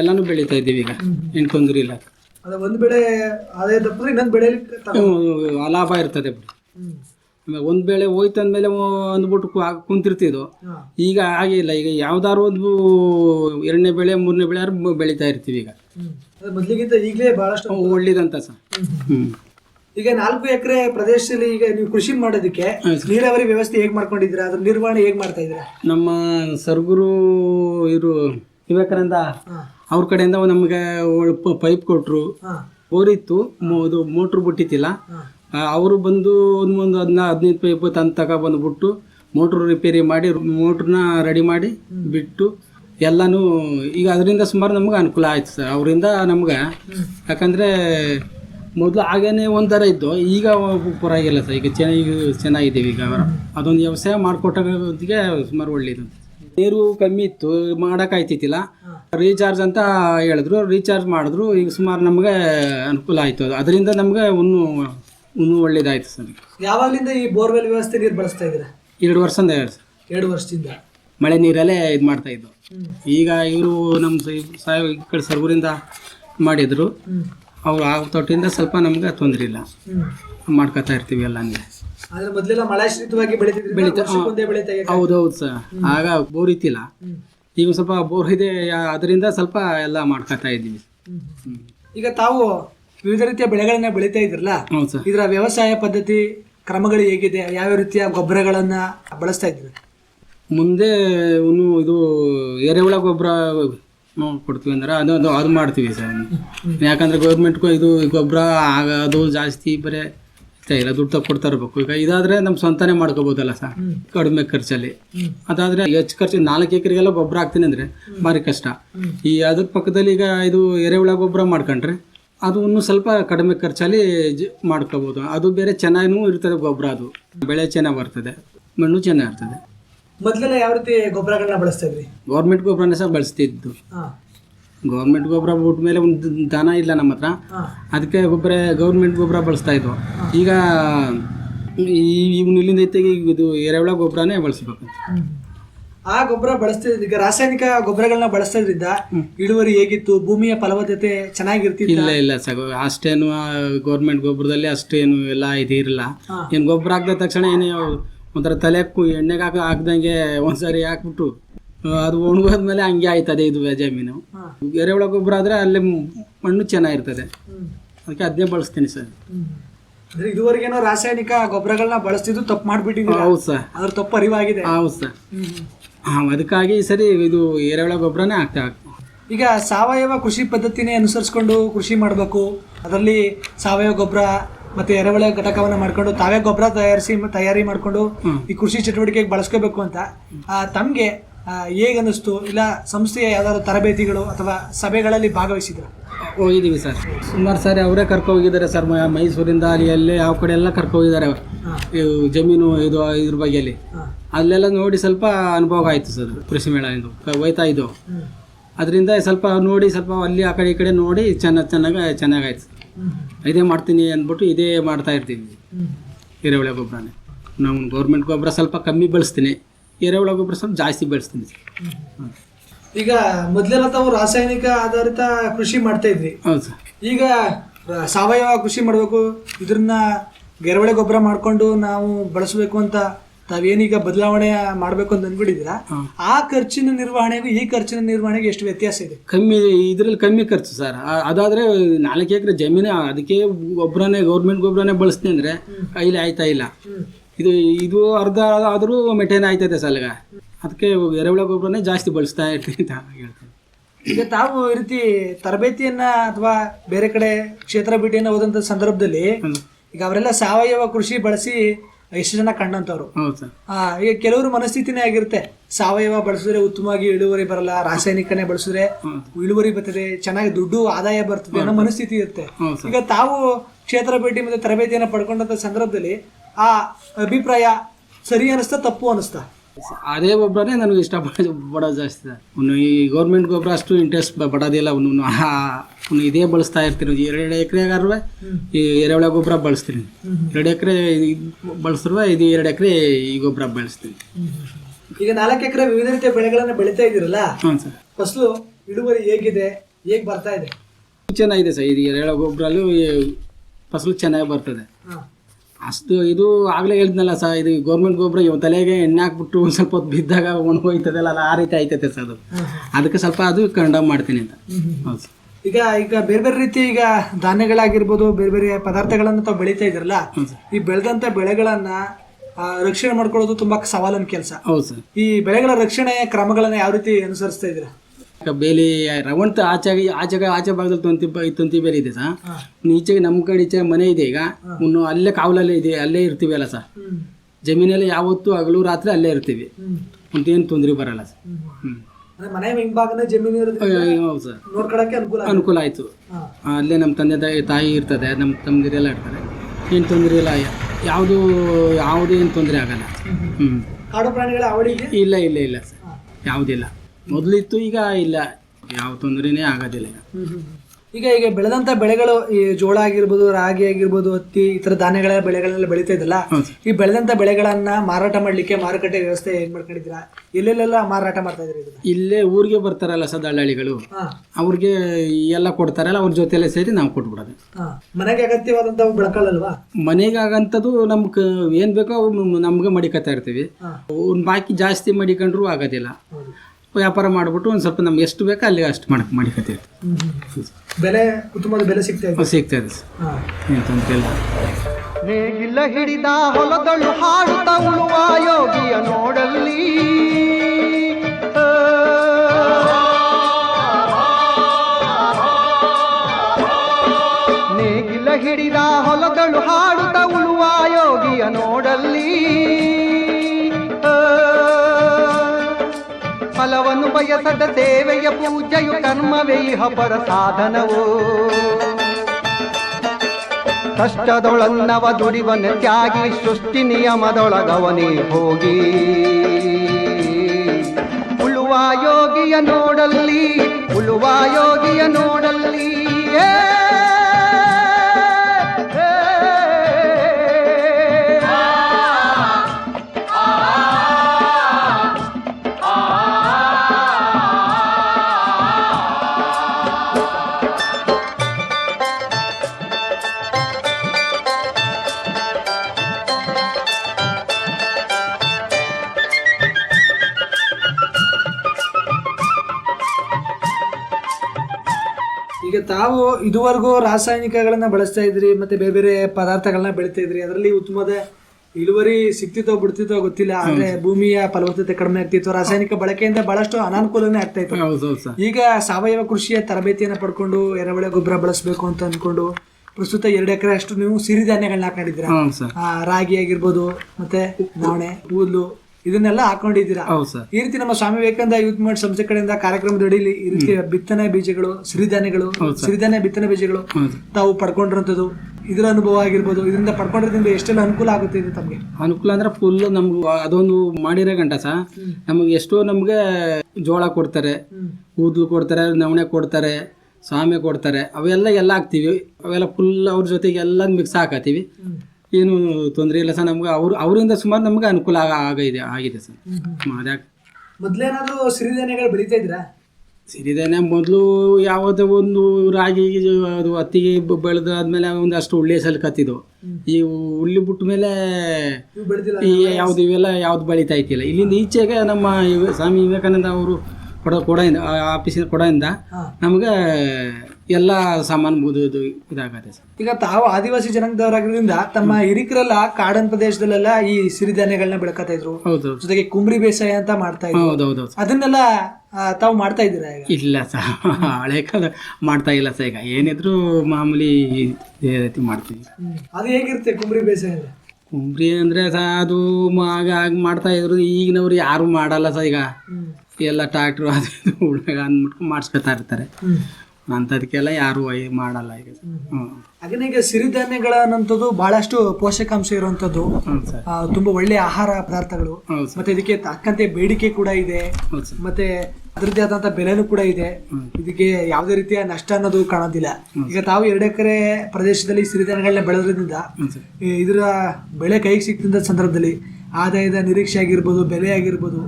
ಎಲ್ಲಾನು ಬೆಳೀತಾ ಇದ್ದೀವಿ ಈಗ. ಏನು ತೊಂದರೆ ಇಲ್ಲ. ಒಂದು ಬೆಳೆ ಆದಾಯ ತಪ್ಪಿದ್ರೆ ಇನ್ನೊಂದು ಬೆಳೆಯಲ್ಲಿ ಲಾಭ ಇರ್ತದೆ ಬಿಡಿ. ಒಂದು ಬೆಳೆ ಹೋಯ್ತು ಅಂದ್ಮೇಲೆ ಅಂದ್ಬಿಟ್ಟು ಕುಂತಿರ್ತಿದ್ವು. ಈಗ ಹಾಗೆ ಇಲ್ಲ ಈಗ ಯಾವ್ದಾದ್ರು ಒಂದು ಎರಡನೇ ಬೆಳೆ ಮೂರನೇ ಬೆಳೆ ಬೆಳೀತಾ ಇರ್ತೀವಿ ಈಗ. ಮೊದಲಿಗಿಂತ ಈಗಲೇ ಬಹಳಷ್ಟು ಒಳ್ಳೇದಂತ ಸರ್. ಹ್ಮ್ ಈಗ ನಾಲ್ಕು ಎಕರೆ ಪ್ರದೇಶದಲ್ಲಿ ಈಗ ನೀವು ಕೃಷಿ ಮಾಡೋದಕ್ಕೆ ನೀರಾವರಿ ವ್ಯವಸ್ಥೆ ಹೇಗೆ ಮಾಡ್ಕೊಂಡಿದ್ದೀರಾ? ಅದ್ರ ನಿರ್ವಹಣೆ ಹೇಗೆ ಮಾಡ್ತಾ ಇದ್ದೀರಾ? ನಮ್ಮ ಸರ್ಗುರು ಇವರು ವಿವೇಕಾನಂದ. ಅವ್ರ ಕಡೆಯಿಂದ ನಮಗೆ ಪೈಪ್ ಕೊಟ್ಟರು ಬೋರಿತ್ತು ಮೋಟ್ರ್ ಬಿಟ್ಟಿತ್ತಿಲ್ಲ. ಅವರು ಬಂದು ಒಂದು ಒಂದು ಹದಿನ ಹದಿನೈದು ಪೈಪು ತಂದು ತಗೊಬಂದ್ಬಿಟ್ಟು ಮೋಟ್ರ್ ರಿಪೇರಿ ಮಾಡಿ ಮೋಟ್ರನ್ನ ರೆಡಿ ಮಾಡಿ ಬಿಟ್ಟು ಎಲ್ಲನೂ ಈಗ ಅದರಿಂದ ಸುಮಾರು ನಮ್ಗೆ ಅನುಕೂಲ ಆಯ್ತು ಸರ್. ಅವರಿಂದ ನಮ್ಗೆ. ಯಾಕಂದರೆ ಮೊದಲು ಆಗೇನೆ ಒಂಥರ ಇದ್ದು ಈಗ ಪರವಾಗಿಲ್ಲ ಸರ್. ಈಗ ಚೆನ್ನಾಗಿ ಚೆನ್ನಾಗಿದ್ದೀವಿ ಈಗ. ಅದೊಂದು ವ್ಯವಸಾಯ ಮಾಡಿಕೊಟ್ಟಿಗೆ ಸುಮಾರು ಒಳ್ಳೇದು. ನೀರು ಕಮ್ಮಿ ಇತ್ತು. ಮಾಡೋಕ್ಕಾಯ್ತಿತ್ತಿಲ್ಲ ರೀಚಾರ್ಜ್ ಅಂತ ಹೇಳಿದ್ರು. ರೀಚಾರ್ಜ್ ಮಾಡಿದ್ರು. ಈಗ ಸುಮಾರು ನಮಗೆ ಅನುಕೂಲ ಆಯಿತು. ಅದು ಅದರಿಂದ ನಮಗೆ ಇನ್ನೂ ಇನ್ನೂ ಒಳ್ಳೇದಾಯ್ತು ಸರ್. ಯಾವಾಗಲಿಂದ ಈ ಬೋರ್ವೆಲ್ ವ್ಯವಸ್ಥೆ ನೀರು ಬಳಸ್ತಾ ಇದ್ದೀರಾ? ಎರಡು ವರ್ಷದಿಂದ ಎರಡು ವರ್ಷದಿಂದ. ಮಳೆ ನೀರಲ್ಲೇ ಇದು ಮಾಡ್ತಾ ಇದ್ದು. ಈಗ ಇವರು ನಮ್ಮ ಸಾಯ ಈ ಕಡೆ ಸರ್ಗೂರಿಂದ ಮಾಡಿದ್ರು. ಅವ್ರು ಆ ತೊಟ್ಟಿಂದ ಸ್ವಲ್ಪ ನಮ್ಗೆ ತೊಂದರೆ ಇಲ್ಲ. ಮಾಡ್ಕೊತಾ ಇರ್ತೀವಿ ಎಲ್ಲ ಹಂಗೆ. ಆದ್ರೆ ಮೊದಲೆಲ್ಲ ಮಳೆಶ್ರಿತವಾಗಿ ಬೆಳಿತಾ ಹೌದೌದು ಸರ್. ಆಗ ಬೋರ್ ಇತ್ತಿಲ್ಲ. ಈಗ ಸ್ವಲ್ಪ ಬೋರ್ ಇದೆ ಅದರಿಂದ ಸ್ವಲ್ಪ ಎಲ್ಲ ಮಾಡ್ಕೊತಾ ಇದ್ದೀವಿ. ಈಗ ತಾವು ವಿವಿಧ ರೀತಿಯ ಬೆಳೆಗಳನ್ನ ಬೆಳಿತಾ ಇದ್ರಲ್ಲ? ಹೌದು ಸರ್. ಇದರ ವ್ಯವಸಾಯ ಪದ್ಧತಿ ಕ್ರಮಗಳು ಹೇಗಿದೆ? ಯಾವ ರೀತಿಯ ಗೊಬ್ಬರಗಳನ್ನ ಬಳಸ್ತಾ ಇದ್ರು ಮುಂದೆ ಇನ್ನು ಇದು ಎರೆಹುಳ ಗೊಬ್ಬರ ಕೊಡ್ತೀವಿ ಅಂದ್ರೆ ಅದು ಅದು ಅದು ಮಾಡ್ತೀವಿ ಸರ್. ಯಾಕಂದ್ರೆ ಗೌರ್ಮೆಂಟ್ಗೂ ಇದು ಗೊಬ್ಬರ ಆಗೋದು ಜಾಸ್ತಿ ಬರೀ ಇಲ್ಲ ದುಡ್ಡು ತಗೊಡ್ತಾ ಕೊಡ್ತಾ ಇರ್ಬೇಕು. ಈಗ ಇದಾದ್ರೆ ನಮ್ಮ ಸ್ವಂತನೇ ಮಾಡ್ಕೋಬೋದಲ್ಲ ಸರ್ ಕಡಿಮೆ ಖರ್ಚಲ್ಲಿ. ಅದಾದ್ರೆ ಹೆಚ್ಚು ಖರ್ಚು ನಾಲ್ಕು ಎಕರೆಗೆಲ್ಲ ಗೊಬ್ಬರ ಹಾಕ್ತೀನಿ ಅಂದ್ರೆ ಭಾರಿ ಕಷ್ಟ. ಈ ಅದ್ರ ಪಕ್ಕದಲ್ಲಿ ಈಗ ಇದು ಎರೆಹುಳ ಗೊಬ್ಬರ ಮಾಡ್ಕೊಂಡ್ರೆ ಅದು ಇನ್ನೂ ಸ್ವಲ್ಪ ಕಡಿಮೆ ಖರ್ಚಲ್ಲಿ ಜ ಮಾಡ್ಕೋಬೋದು ಅದು ಬೇರೆ ಚೆನ್ನಾಗೂ ಇರ್ತದೆ ಗೊಬ್ಬರ ಅದು. ಬೆಳೆ ಚೆನ್ನಾಗಿ ಬರ್ತದೆ. ಮಣ್ಣು ಚೆನ್ನಾಗಿ ಇರ್ತದೆ. ಮೊದಲೆಲ್ಲ ಯಾವ ರೀತಿ ಗೊಬ್ಬರಗಳನ್ನ ಬಳಸ್ತಾ ಇದ್ರಿ? ಗೌರ್ಮೆಂಟ್ ಗೊಬ್ಬರನೇ ಸಹ ಬಳಸ್ತಿದ್ದು. ಹಾ. ಗೌರ್ಮೆಂಟ್ ಗೊಬ್ಬರ ಬಿಟ್ಟ ಮೇಲೆ ಒಂದು ದನ ಇಲ್ಲ ನಮ್ಮ ಹತ್ರ. ಅದಕ್ಕೆ ಗೊಬ್ಬರ ಗೌರ್ಮೆಂಟ್ ಗೊಬ್ಬರ ಬಳಸ್ತಾ ಇದ್ವು. ಈಗ ಈ ಇವ್ನು ಇಲ್ಲಿಂದ ಇದು ಎರೆಹುಳ ಗೊಬ್ಬರನೇ ಬಳಸ್ಬೇಕು ಆ ಗೊಬ್ಬರ ಬಳಸ್ತಿದ್ರು ಈಗ ರಾಸಾಯನಿಕ ಗೊಬ್ಬರಗಳನ್ನ ಬಳಸೋದ್ರಿಂದ ಇಳುವರಿ ಹೇಗಿತ್ತು? ಭೂಮಿಯ ಫಲವತ್ತತೆ ಚೆನ್ನಾಗಿರ್ತಿತ್ತು? ಇಲ್ಲ ಇಲ್ಲ ಸರ್. ಅಷ್ಟೇನು ಗೌರ್ಮೆಂಟ್ ಗೊಬ್ಬರದಲ್ಲಿ ಅಷ್ಟೇನು ಎಲ್ಲ ಇದಿರಲ್ಲ ಏನು ಗೊಬ್ಬರ ಹಾಕಿದ ತಕ್ಷಣ ಏನು ಒಂಥರ ತಲೆ ಎಣ್ಣೆಗೆ ಹಾಕ ಹಾಕ್ದಂಗೆ ಒಂದ್ಸರಿ ಹಾಕ್ಬಿಟ್ಟು ಅದು ಒಣಗೋದ್ಮೇಲೆ ಹಂಗೆ ಆಯ್ತದೆ ಇದು ಜಮೀನು. ಎರೆಹುಳ ಗೊಬ್ಬರ ಆದರೆ ಅಲ್ಲಿ ಮಣ್ಣು ಚೆನ್ನಾಗಿರ್ತದೆ. ಅದಕ್ಕೆ ಅದನ್ನೇ ಬಳಸ್ತೀನಿ ಸರ್. ಅಂದ್ರೆ ಇದುವರೆಗೇನೋ ರಾಸಾಯನಿಕ ಗೊಬ್ಬರಗಳನ್ನ ಬಳಸ್ತಿದ್ದು ತಪ್ಪು ಮಾಡ್ಬಿಟ್ಟಿದ್ರು ಹೌದು ಸರ್. ಅದ್ರ ತಪ್ಪು ಅರಿವಾಗಿದೆ. ಹೌದು ಸರ್. ಹಾಂ ಅದಕ್ಕಾಗಿ ಈ ಸರಿ ಇದು ಎರೆಹುಳ ಗೊಬ್ಬರನೇ ಆಗ್ತಾ ಈಗ ಸಾವಯವ ಕೃಷಿ ಪದ್ಧತಿನೇ ಅನುಸರಿಸ್ಕೊಂಡು ಕೃಷಿ ಮಾಡಬೇಕು. ಅದರಲ್ಲಿ ಸಾವಯವ ಗೊಬ್ಬರ ಮತ್ತೆ ಎರೆಹುಳ ಘಟಕವನ್ನು ಮಾಡ್ಕೊಂಡು ತಾವೇ ಗೊಬ್ಬರ ತಯಾರಿಸಿ ತಯಾರಿ ಮಾಡಿಕೊಂಡು ಈ ಕೃಷಿ ಚಟುವಟಿಕೆಗೆ ಬಳಸ್ಕೋಬೇಕು ಅಂತ. ತಮಗೆ ತಮ್ಗೆ ಹೇಗೆ ಅನ್ನಿಸ್ತು ಇಲ್ಲ ಸಂಸ್ಥೆಯ ಯಾವ್ದಾದ್ರು ತರಬೇತಿಗಳು ಅಥವಾ ಸಭೆಗಳಲ್ಲಿ ಭಾಗವಹಿಸಿದ್ರ? ಹೋಗಿದ್ದೀವಿ ಸರ್. ಸುಮಾರು ಸಾರಿ ಅವರೇ ಕರ್ಕೊ ಹೋಗಿದ್ದಾರೆ ಸರ್ ಮೈಸೂರಿಂದ ಅಲ್ಲಿ ಅಲ್ಲಿ ಯಾವ ಕಡೆ ಎಲ್ಲ ಕರ್ಕೊ ಹೋಗಿದ್ದಾರೆ ಜಮೀನು ಇದು ಇದ್ರ ಬಗ್ಗೆಯಲ್ಲಿ ಅಲ್ಲೆಲ್ಲ ನೋಡಿ ಸ್ವಲ್ಪ ಅನುಭವ ಆಯಿತು ಸರ್ ಕೃಷಿ ಮೇಳ ಎಂದು ಕ- ಹೋಯ್ತಾ ಇದ್ದು. ಅದರಿಂದ ಸ್ವಲ್ಪ ನೋಡಿ ಸ್ವಲ್ಪ ಅಲ್ಲಿ ಆ ಕಡೆ ಈ ಕಡೆ ನೋಡಿ ಚೆನ್ನಾಗಿ ಚೆನ್ನಾಗಿ ಚೆನ್ನಾಗಾಯ್ತು ಇದೇ ಮಾಡ್ತೀನಿ ಅಂದ್ಬಿಟ್ಟು ಇದೇ ಮಾಡ್ತಾ ಇರ್ತೀವಿ. ಎರೆಹುಳ ಗೊಬ್ಬರನೇ. ನಾವು ಗೌರ್ಮೆಂಟ್ ಗೊಬ್ಬರ ಸ್ವಲ್ಪ ಕಮ್ಮಿ ಬಳಸ್ತೀನಿ. ಎರೆಹುಳ ಗೊಬ್ಬರ ಸ್ವಲ್ಪ ಜಾಸ್ತಿ ಬೆಳೆಸ್ತೀನಿ. ಈಗ ಮೊದ್ಲೆಲ್ಲ ತಾವು ರಾಸಾಯನಿಕ ಆಧಾರಿತ ಕೃಷಿ ಮಾಡ್ತಾ ಇದ್ವಿ ಹೌದು ಸರ್. ಈಗ ಸಾವಯವ ಕೃಷಿ ಮಾಡಬೇಕು. ಇದನ್ನ ಗೆರವಳೆ ಗೊಬ್ಬರ ಮಾಡಿಕೊಂಡು ನಾವು ಬಳಸಬೇಕು ಅಂತ ತಾವೇನೀಗ ಬದಲಾವಣೆ ಮಾಡಬೇಕು ಅಂತ ಅಂದ್ಬಿಟ್ಟಿದ್ದೀರಾ? ಆ ಖರ್ಚಿನ ನಿರ್ವಹಣೆಗೂ ಈ ಖರ್ಚಿನ ನಿರ್ವಹಣೆಗೆ ಎಷ್ಟು ವ್ಯತ್ಯಾಸ ಇದೆ? ಕಮ್ಮಿ ಇದರಲ್ಲಿ ಕಮ್ಮಿ ಖರ್ಚು ಸರ್. ಅದಾದರೆ ಅದಾದ್ರೆ ನಾಲ್ಕು ಎಕರೆ ಜಮೀನು ಅದಕ್ಕೆ ಗೊಬ್ಬರನೇ ಗೌರ್ಮೆಂಟ್ ಗೊಬ್ಬರನೇ ಬಳಸ್ತೀನಿ ಅಂದ್ರೆ ಕೈಲಿ ಆಯ್ತಾ ಇಲ್ಲ. ಇದು ಇದು ಅರ್ಧ ಆದರೂ ಮೆಟೇನ್ ಆಯ್ತದೆ ಸಲಗ ಅದಕ್ಕೆ ಎರೆಹುಳ ಗೊಬ್ಬರನೇ ಜಾಸ್ತಿ ಬಳಸ್ತಾ ಇರ್ತೀನಿ ಅಂತ ಹೇಳ್ತೀನಿ. ಈಗ ತಾವು ಈ ರೀತಿ ತರಬೇತಿಯನ್ನ ಅಥವಾ ಬೇರೆ ಕಡೆ ಕ್ಷೇತ್ರ ಭೇಟಿಯನ್ನ ಹೋದಂತ ಸಂದರ್ಭದಲ್ಲಿ ಈಗ ಅವರೆಲ್ಲ ಸಾವಯವ ಕೃಷಿ ಬಳಸಿ ಎಷ್ಟು ಜನ ಕಂಡಂತವ್ರು? ಆ, ಈಗ ಕೆಲವರು ಮನಸ್ಥಿತಿನೇ ಆಗಿರುತ್ತೆ. ಸಾವಯವ ಬಳಸಿದ್ರೆ ಉತ್ತಮವಾಗಿ ಇಳುವರಿ ಬರಲ್ಲ ರಾಸಾಯನಿಕನೇ ಬಳಸಿದ್ರೆ ಇಳುವರಿ ಬರ್ತದೆ ಚೆನ್ನಾಗಿ ದುಡ್ಡು ಆದಾಯ ಬರ್ತದೆ ಅನ್ನೋ ಮನಸ್ಥಿತಿ ಇರುತ್ತೆ. ಈಗ ತಾವು ಕ್ಷೇತ್ರ ಭೇಟಿ ಮತ್ತೆ ತರಬೇತಿಯನ್ನ ಪಡ್ಕೊಂಡಂತ ಸಂದರ್ಭದಲ್ಲಿ ಆ ಅಭಿಪ್ರಾಯ ಸರಿ ಅನಿಸ್ತಾ ತಪ್ಪು ಅನಿಸ್ತಾ? ಅದೇ ಗೊಬ್ಬರನೇ ನನಗೆ ಇಷ್ಟ ಬಡ ಜಾಸ್ತಿ. ಅವನು ಈ ಗೌರ್ಮೆಂಟ್ ಗೊಬ್ಬರ ಅಷ್ಟು ಇಂಟ್ರೆಸ್ಟ್ ಬಡೋದಿಲ್ಲ ಅವನು ಅವನು ಇದೇ ಬಳಸ್ತಾ ಇರ್ತೀನಿ. ಎರಡು ಎಕರೆಗಾರು ಈ ಎರೆಹುಳ ಗೊಬ್ಬರ ಬಳಸ್ತೀನಿ. ಎರಡು ಎಕರೆ ಬಳಸಿರುವ ಇದು ಎರಡು ಎಕರೆ ಈ ಗೊಬ್ಬರ ಬಳಸ್ತೀನಿ. ಈಗ ನಾಲ್ಕು ಎಕರೆ ವಿವಿಧ ರೀತಿಯ ಬೆಳೆಗಳನ್ನು ಬೆಳೀತಾ ಇದ್ದೀರಲ್ಲ? ಹ್ಞೂ ಸರ್. ಫಸಲು ಇಳುವರಿ ಹೇಗಿದೆ? ಹೇಗೆ ಬರ್ತಾ ಇದೆ? ಚೆನ್ನಾಗಿದೆ ಸರ್. ಇದು ಎರೆಹುಳ ಗೊಬ್ಬರಲ್ಲೂ ಫಸಲು ಚೆನ್ನಾಗಿ ಬರ್ತದೆ. ಅಷ್ಟು ಇದು ಆಗಲೇ ಹೇಳಿದ್ನಲ್ಲ ಸರ್ ಇದು ಗೌರ್ಮೆಂಟ್ ಗೊಬ್ಬರ ಇವ್ ತಲೆಗೆ ಎಣ್ಣೆ ಹಾಕ್ಬಿಟ್ಟು ಒಂದು ಸ್ವಲ್ಪ ಹೊತ್ತು ಬಿದ್ದಾಗ ಒಣಗೋಯ್ತದಲ್ಲ ಅಲ್ಲ ಆ ರೀತಿ ಆಯ್ತೈತೆ ಸರ್ ಅದು. ಅದಕ್ಕೆ ಸ್ವಲ್ಪ ಅದು ಕಂಡಮ್ ಮಾಡ್ತೀನಿ ಅಂತ. ಹೌದು. ಸರ್ ಈಗ ಈಗ ಬೇರೆ ಬೇರೆ ರೀತಿ ಈಗ ಧಾನ್ಯಗಳಾಗಿರ್ಬೋದು ಬೇರೆ ಬೇರೆ ಪದಾರ್ಥಗಳನ್ನು ತಾವು ಬೆಳೀತಾ ಇದ್ರಲ್ಲ ಈ ಬೆಳೆದಂತ ಬೆಳೆಗಳನ್ನ ಆ, ರಕ್ಷಣೆ ಮಾಡ್ಕೊಳ್ಳೋದು ತುಂಬಾ ಸವಾಲಿನ ಕೆಲಸ. ಹೌದು ಸರ್. ಈ ಬೆಳೆಗಳ ರಕ್ಷಣೆ ಕ್ರಮಗಳನ್ನ ಯಾವ ರೀತಿ ಅನುಸರಿಸ್ತಾ ಇದ್ದೀರಾ? ಬೇಲಿ ರವಂತ ಆಚೆಗೆ ಆಚೆಗೆ ಆಚೆ ಭಾಗದಲ್ಲಿ ತೊಂತಿ ತೊಂತಿ ಬೇಲಿ ಇದೆ ಸರ್ ಈಚೆಗೆ ನಮ್ಮ ಕಡೆ ಈಚೆ ಮನೆ ಇದೆ ಈಗ. ಇನ್ನು ಅಲ್ಲೇ ಕಾವಲಲ್ಲೇ ಇದೆ ಅಲ್ಲೇ ಇರ್ತೀವಿ ಅಲ್ಲ ಸರ್ ಜಮೀನಲ್ಲಿ ಯಾವತ್ತೂ ಹಗಲು ರಾತ್ರಿ ಅಲ್ಲೇ ಇರ್ತೀವಿ. ಏನು ತೊಂದರೆ ಬರಲ್ಲ ಸರ್ ಹ್ಞೂ ಅಂದ್ರೆ ಮನೆ ಹಿಂಭಾಗನೇ ಜಮೀನು ಹೌದು ಸರ್ ನೋಡ್ಕೊಳಕ್ಕೆ ಅನುಕೂಲ. ಅನುಕೂಲ ಆಯಿತು. ಅಲ್ಲೇ ನಮ್ಮ ತಂದೆ ತಾಯಿ ತಾಯಿ ಇರ್ತದೆ ನಮ್ಮ ತಮ್ಮದಿರೆಲ್ಲ ಇರ್ತಾರೆ. ಏನು ತೊಂದರೆ ಇಲ್ಲ ಯಾವುದು ಯಾವುದೇ ಏನು ತೊಂದರೆ ಆಗಲ್ಲ. ಹ್ಞೂ ಕಾಡು ಪ್ರಾಣಿಗಳ ಅವಳಿಗೆ ಇಲ್ಲ? ಇಲ್ಲ ಇಲ್ಲ ಸರ್ ಯಾವುದಿಲ್ಲ. ಮೊದಲಿತ್ತು ಈಗ ಇಲ್ಲ. ಯಾವ ತೊಂದರೆನೇ ಆಗೋದಿಲ್ಲ. ಈಗ ಈಗ ಈಗ ಬೆಳೆದಂತ ಬೆಳೆಗಳು ಈ ಜೋಳ ಆಗಿರ್ಬೋದು ರಾಗಿ ಆಗಿರ್ಬೋದು ಹತ್ತಿ ಈ ತರ ಧಾನ್ಯಗಳ ಬೆಳೆಗಳೆಲ್ಲ ಬೆಳೀತಾ ಇದ್ದಲ್ಲ ಹೌದು. ಈ ಬೆಳೆದಂತ ಬೆಳೆಗಳನ್ನ ಮಾರಾಟ ಮಾಡ್ಲಿಕ್ಕೆ ಮಾರುಕಟ್ಟೆ ವ್ಯವಸ್ಥೆ ಏನ್ ಮಾಡ್ಕೊಂಡಿದ್ದೀರಾ? ಎಲ್ಲೆಲ್ಲೆಲ್ಲ ಮಾರಾಟ ಮಾಡ್ತಾ ಇದ್ರಿ ಇದನ್ನ ಇಲ್ಲೇ ಊರಿಗೆ ಬರ್ತಾರಲ್ಲ ಸದಳ್ಳಿಗಳು ದಳ್ಳಾಳಿಗಳು ಹಾ. ಅವ್ರಿಗೆ ಎಲ್ಲ ಕೊಡ್ತಾರಲ್ಲ ಅವ್ರ ಜೊತೆಲೆ ಸೇರಿ ನಾವು ಕೊಟ್ಬಿಡೋದು. ಹಾ. ಮನೆಗೆ ಅಗತ್ಯವಾದಂತ ಮನೆಗೆ ಮನೆಗಾಗಂಥದ್ದು ನಮ್ಗೆ ಏನ್ ಬೇಕೋ ಅವು ನಮ್ಗೆ ಮಡಿಕತ್ತಾ ಇರ್ತೀವಿ. ಅವ್ನ್ ಬಾಕಿ ಜಾಸ್ತಿ ಮಡಿಕೊಂಡ್ರು ಆಗೋದಿಲ್ಲ. ವ್ಯಾಪಾರ ಮಾಡಿಬಿಟ್ಟು ಒಂದು ಸ್ವಲ್ಪ ನಮ್ಗೆ ಎಷ್ಟು ಬೇಕೋ ಅಲ್ಲಿ ಅಷ್ಟು ಮಾಡಿ ಮಡಿಕತ್ತೀವಿ ಬೆಲೆ ಉತ್ತಮವಾದ ಬೆಲೆ ಸಿಗ್ತಾ ಇದೆ. ಸಿಗ್ತಾ ಇದೆ. ಏನು ತೊಂದರೆ ಇಲ್ಲ. ನೇಗಿಲ ಹಿಡಿದ ಹೊಲದಳು ಹಾಡುತ್ತ ಉಳುವ ಯೋಗಿಯ ನೋಡಲ್ಲಿ. ಫಲವನ್ನು ಬಯಸದ ಸೇವೆಯ ಪೂಜೆಯು ಕರ್ಮವೇ ಇಹ ಪರ ಸಾಧನವು. ಕಷ್ಟದೊಳನ್ನವ ದುಡಿವನ ತ್ಯಾಗಿ ಸೃಷ್ಟಿ ನಿಯಮದೊಳಗವನೇ ಹೋಗಿ. ಉಳುವ ಯೋಗಿಯ ನೋಡಲ್ಲಿ ಉಳುವ ಯೋಗಿಯ ನೋಡಲ್ಲಿ ಏ, ತಾವು ಇದುವರೆಗೂ ರಾಸಾಯನಿಕಗಳನ್ನ ಬಳಸ್ತಾ ಇದ್ರಿ ಮತ್ತೆ ಬೇರೆ ಬೇರೆ ಪದಾರ್ಥಗಳನ್ನ ಬೆಳಿತಾ ಇದ್ರಿ. ಅದರಲ್ಲಿ ಉತ್ತಮದ ಇಳುವರಿ ಸಿಕ್ತಿತ್ತೋ ಬಿಡ್ತಿತ್ತೋ ಗೊತ್ತಿಲ್ಲ. ಆದ್ರೆ ಭೂಮಿಯ ಫಲವತ್ತತೆ ಕಡಿಮೆ ಆಗ್ತಿತ್ತು. ರಾಸಾಯನಿಕ ಬಳಕೆಯಿಂದ ಬಹಳಷ್ಟು ಅನಾನುಕೂಲನೇ ಆಗ್ತಾ ಇತ್ತು. ಈಗ ಸಾವಯವ ಕೃಷಿಯ ತರಬೇತಿಯನ್ನ ಪಡ್ಕೊಂಡು ಎರೆಹುಳ ಗೊಬ್ಬರ ಬಳಸಬೇಕು ಅಂತ ಅನ್ಕೊಂಡು ಪ್ರಸ್ತುತ ಎರಡು ಎಕರೆ ಅಷ್ಟು ನೀವು ಸಿರಿಧಾನ್ಯಗಳನ್ನ ಹಾಕೊಂಡಿದ್ದೀರಾ? ರಾಗಿ ಆಗಿರ್ಬೋದು ಮತ್ತೆ ನವಣೆ ಊದ್ಲು ಇದನ್ನೆಲ್ಲ ಹಾಕೊಂಡಿದ್ದೀರಾ? ಈ ರೀತಿ ನಮ್ಮ ಸ್ವಾಮಿ ವಿವೇಕಾನಂದ ಯೂತ್ ಮಾಡಿ ಸಂಸ್ಥೆ ಕಡೆಯಿಂದ ಕಾರ್ಯಕ್ರಮದ ಅಡಿಯಲ್ಲಿ ಈ ರೀತಿ ಬಿತ್ತನೆ ಬೀಜಗಳು ಸಿರಿಧಾನ್ಯಗಳು ಸಿರಿಧಾನ್ಯ ಬಿತ್ತನೆ ಬೀಜಗಳು ತಾವು ಪಡ್ಕೊಂಡಿರೋಂಥದ್ದು ಇದರ ಅನುಭವ ಆಗಿರ್ಬೋದು ಇದರಿಂದ ಪಡ್ಕೊಂಡಿರೋದ್ರಿಂದ ಎಷ್ಟೆಲ್ಲ ಅನುಕೂಲ ಆಗುತ್ತೆ ಇದು ತಮಗೆ? ಅನುಕೂಲ ಅಂದ್ರೆ ಫುಲ್ ನಮ್ಗೆ ಅದೊಂದು ಮಾಡಿರೋ ಗಂಟ ಸಹ ನಮಗೆ ಎಷ್ಟೋ ನಮಗೆ ಜೋಳ ಕೊಡ್ತಾರೆ ಕೂದಲು ಕೊಡ್ತಾರೆ ನವಣೆ ಕೊಡ್ತಾರೆ ಸ್ವಾಮಿ ಕೊಡ್ತಾರೆ ಅವೆಲ್ಲ ಎಲ್ಲ ಹಾಕ್ತಿವಿ. ಅವೆಲ್ಲ ಫುಲ್ ಅವ್ರ ಜೊತೆಗೆ ಎಲ್ಲ ಮಿಕ್ಸ್ ಹಾಕತ್ತೀವಿ. ಏನು ತೊಂದರೆ ಇಲ್ಲ ಸರ್. ನಮ್ಗೆ ಅವ್ರು ಅವರಿಂದ ಸುಮಾರು ನಮ್ಗೆ ಅನುಕೂಲ ಆಗ ಆಗಿದೆ ಆಗಿದೆ ಸರ್. ಅದ್ಯಾಕೆ ಮೊದಲೇನಾದರೂ ಸಿರಿಧಾನ್ಯಗಳು ಬೆಳೀತಾ ಇದ್ರಾ? ಸಿರಿಧಾನ್ಯ ಮೊದಲು ಯಾವುದೋ ಒಂದು ರಾಗಿ ಅದು ಹತ್ತಿಗೆ ಬೆಳೆದಾದ್ಮೇಲೆ ಒಂದಷ್ಟು ಉಳ್ಳಿ ಸಲ್ಕತ್ತಿದ್ವು ಈ ಉಳ್ಳಿ ಬಿಟ್ಟ ಮೇಲೆ ಈ ಯಾವ್ದು ಇವೆಲ್ಲ ಯಾವ್ದು ಬೆಳೀತಾ ಇತ್ತಿಲ್ಲ ಇಲ್ಲಿಂದ ಈಚೆಗೆ ನಮ್ಮ ಸ್ವಾಮಿ ವಿವೇಕಾನಂದ ಅವರು ಕೊಡ ಕೊಡ ಆಫೀಸಿನ ಕೊಡಯಿಂದ. ನಮ್ಗೆ ಎಲ್ಲ ಸಾಮಾನು ಮುಗಿದು ಇದು ಇದಾಗತ್ತೆ ಸರ್. ಈಗ ತಾವು ಆದಿವಾಸಿ ಜನಾಂಗದವರಾಗಿರೋದ್ರಿಂದ ತಮ್ಮ ಹಿರಿಕರೆಲ್ಲ ಕಾಡನ್ ಪ್ರದೇಶದಲ್ಲೆಲ್ಲ ಈ ಸಿರಿಧಾನ್ಯಗಳನ್ನ ಬೆಳಕತ್ತ ಇದ್ರು. ಹೌದು. ಜೊತೆಗೆ ಕುಂಬ್ರಿ ಬೇಸಾಯ ಅಂತ ಮಾಡ್ತಾ ಇದ್ರು. ಹೌದು ಹೌದು ಅದನ್ನೆಲ್ಲ ತಾವು ಮಾಡ್ತಾ ಇದ್ದೀರಾ ಈಗ? ಇಲ್ಲ ಸರ್. ಹಳೆ ಕಾಲ ಮಾಡ್ತಾ ಇಲ್ಲ ಸರ್. ಈಗ ಏನಿದ್ರು ಮಾಮೂಲಿ ಇದೇ ರೀತಿ ಮಾಡ್ತೀವಿ. ಅದು ಹೇಗಿರುತ್ತೆ ಕುಂಬ್ರಿ ಬೇಸಾಯ ಅಂದ್ರೆ? ಕುಂಬ್ರಿ ಅಂದ್ರೆ ಸಹ ಅದು ಆಗ ಆಗ ಮಾಡ್ತಾ ಇದ್ರು. ಈಗಿನವ್ರು ಯಾರು ಮಾಡಲ್ಲ ಸರ್ ಈಗ. ಎಲ್ಲ ಟ್ರಾಕ್ಟ್ರು ಅದು ಇದು ಅಂದ್ಬಿಟ್ಟು ಮಾಡಿಸ್ಕೊತಾ ಇರ್ತಾರೆ. ಅಂಥದಕ್ಕೆಲ್ಲ ಯಾರು ಮಾಡಲ್ಲ ಈಗ. ಹ್ಮ್. ಹಾಗೇನೆ ಈಗ ಸಿರಿಧಾನ್ಯಗಳನ್ನಂಥದ್ದು ಬಹಳಷ್ಟು ಪೋಷಕಾಂಶ ಇರುವಂತದ್ದು ಹ್ಞೂ ಸರ್. ಆ, ತುಂಬಾ ಒಳ್ಳೆ ಆಹಾರ ಪದಾರ್ಥಗಳು. ಹೌದು ಸರ್. ಮತ್ತೆ ಇದಕ್ಕೆ ತಕ್ಕಂತೆ ಬೇಡಿಕೆ ಕೂಡ ಇದೆ. ಹೌದು ಸರ್. ಮತ್ತೆ ಅದರದ್ದೇ ಆದಂತ ಬೆಲೆನೂ ಕೂಡ ಇದೆ. ಇದಕ್ಕೆ ಯಾವುದೇ ರೀತಿಯ ನಷ್ಟ ಅನ್ನೋದು ಕಾಣೋದಿಲ್ಲ. ಈಗ ತಾವು ಎರಡೆಕರೆ ಎಕರೆ ಪ್ರದೇಶದಲ್ಲಿ ಸಿರಿಧಾನ್ಯಗಳನ್ನ ಬೆಳೆದ್ರಿಂದ ಹ್ಞೂ ಸರ್. ಈ ಇದರ ಬೆಳೆ ಕೈಗೆ ಸಿಕ್ತಿದ್ದ ಸಂದರ್ಭದಲ್ಲಿ ಆದಾಯದ ನಿರೀಕ್ಷೆ ಆಗಿರ್ಬೋದು ಬೆಲೆ ಆಗಿರ್ಬೋದು